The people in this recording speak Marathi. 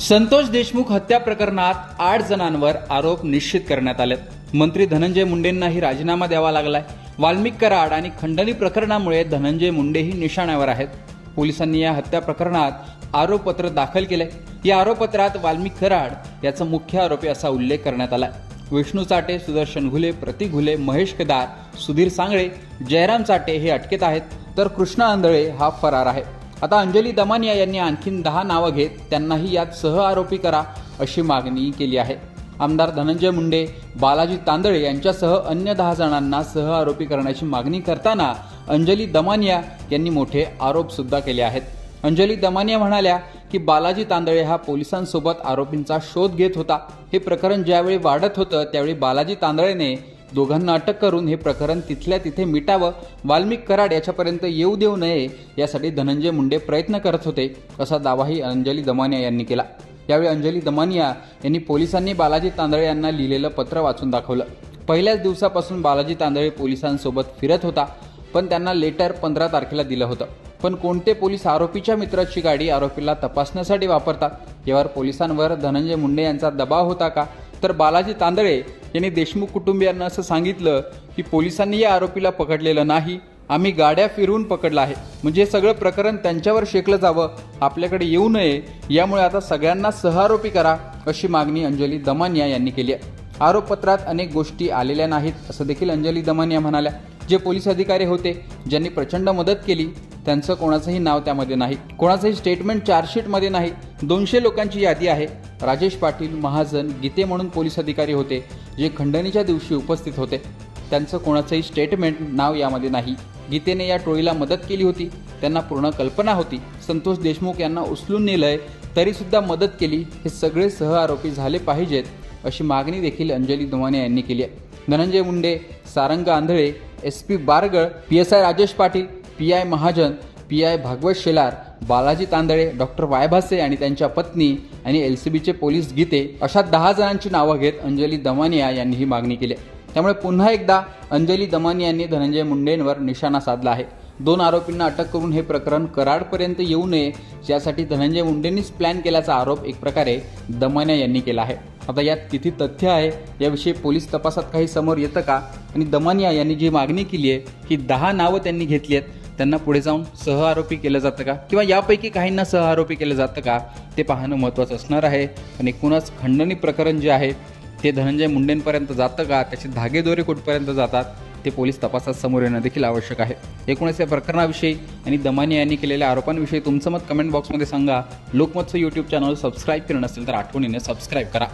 संतोष देशमुख हत्या प्रकरणात आठ जणांवर आरोप निश्चित करण्यात आलेत. मंत्री धनंजय मुंडेंनाही राजीनामा द्यावा लागलाय. वाल्मिक कराड आणि खंडणी प्रकरणामुळे धनंजय मुंडेही निशाण्यावर आहेत. पोलिसांनी या हत्या प्रकरणात आरोपपत्र दाखल केले या आरोपपत्रात वाल्मिक कराड याचा मुख्य आरोपी असा उल्लेख करण्यात आलाय. विष्णू चाटे सुदर्शन घुले प्रतीक घुले महेश केदार सुधीर सांगळे जयराम चाटे हे अटकेत आहेत. तर कृष्णा आंधळे हा फरार आहे. आता अंजली दमानिया यांनी आणखीन दहा नावं घेत त्यांनाही यात सह आरोपी करा अशी मागणी केली आहे. आमदार धनंजय मुंडे बालाजी तांदळे यांच्यासह अन्य दहा जणांना सह आरोपी करण्याची मागणी करताना अंजली दमानिया यांनी मोठे आरोप सुद्धा केले आहेत. अंजली दमानिया म्हणाल्या की बालाजी तांदळे हा पोलिसांसोबत आरोपींचा शोध घेत होता. हे प्रकरण ज्यावेळी वाढत होतं त्यावेळी बालाजी तांदळेने दोघांना अटक करून हे प्रकरण तिथल्या तिथे मिटावं वाल्मिक कराड याच्यापर्यंत येऊ देऊ नये यासाठी धनंजय मुंडे प्रयत्न करत होते असा दावाही अंजली दमानिया यांनी केला. यावेळी अंजली दमानिया यांनी पोलिसांनी बालाजी तांदळे यांना लिहिलेलं पत्र वाचून दाखवलं. पहिल्याच दिवसापासून बालाजी तांदळे पोलिसांसोबत फिरत होता पण त्यांना लेटर पंधरा तारखेला दिलं होतं. पण कोणते पोलीस आरोपीच्या मित्राची गाडी आरोपीला तपासण्यासाठी वापरतात? यावर पोलिसांवर धनंजय मुंडे यांचा दबाव होता का? तर बालाजी तांदळे यांनी देशमुख कुटुंबियांना असं सांगितलं की पोलिसांनी या आरोपीला पकडलेलं नाही. आम्ही गाड्या फिरवून पकडलं आहे. म्हणजे हे सगळं प्रकरण त्यांच्यावर शेकलं जावं. आपल्याकडे येऊ नये. यामुळे आता सगळ्यांना सहआरोपी करा अशी मागणी अंजली दमानिया यांनी केली आहे. आरोपपत्रात अनेक गोष्टी आलेल्या नाहीत असं देखील अंजली दमानिया म्हणाल्या. जे पोलीस अधिकारी होते ज्यांनी प्रचंड मदत केली त्यांचं कोणाचंही नाव त्यामध्ये नाही. कोणाचंही स्टेटमेंट चार्जशीटमध्ये नाही. दोनशे लोकांची यादी आहे. राजेश पाटील महाजन गीते म्हणून पोलीस अधिकारी होते. जे खंडणीच्या दिवशी उपस्थित होते. त्यांचं कोणाचंही स्टेटमेंट नाव यामध्ये नाही. गीतेने या टोळीला मदत केली होती. त्यांना पूर्ण कल्पना होती. संतोष देशमुख यांना उचलून नेलंय तरीसुद्धा मदत केली. हे सगळे सह आरोपी झाले पाहिजेत अशी मागणी देखील अंजली धुमाने यांनी केली आहे. Dhananjay Munde Sarang Andhale S P Bargal P S I Rajesh Patil P I Mahajan P I Bhagwat Shelar Balaji Tandale doctor Waybhase आणि त्यांच्या पत्नी आणि एल सी बीचे पोलीस गीते अशा दहा जणांची नावं घेत अंजली दमानिया यांनी ही मागणी केली आहे. त्यामुळे पुन्हा एकदा अंजली दमानिया यांनी धनंजय मुंडेंवर निशाणा साधला आहे. दोन आरोपींना अटक करून हे प्रकरण कराडपर्यंत येऊ नये यासाठी धनंजय मुंडेंनीच प्लॅन केल्याचा आरोप एक प्रकारे दमानिया यांनी केला आहे. आता यात किती तथ्य आहे याविषयी पोलीस तपासात काही समोर येतं का? आणि दमानिया यांनी जी मागणी केली आहे ही दहा नावं त्यांनी घेतली आहेत. त्यांना पुढे जाऊन सह आरोपी केलं जातं का? किंवा यापैकी काहींना सह आरोपी केलं जातं का? ते पाहणं महत्त्वाचं असणार आहे. आणि एकूणच खंडणी प्रकरण जे आहे ते धनंजय मुंडेंपर्यंत जातं का? त्याचे धागेदोरे कुठपर्यंत जातात? ते पोलीस तपासात समोर येणं देखील आवश्यक आहे. एकूणच या प्रकरणाविषयी आणि दमानी यांनी केलेल्या आरोपांविषयी तुमचं मत कमेंट बॉक्समध्ये सांगा. लोकमतचं यूट्यूब चॅनल सबस्क्राईब केलं नसेल तर आठवणीने सबस्क्राईब करा.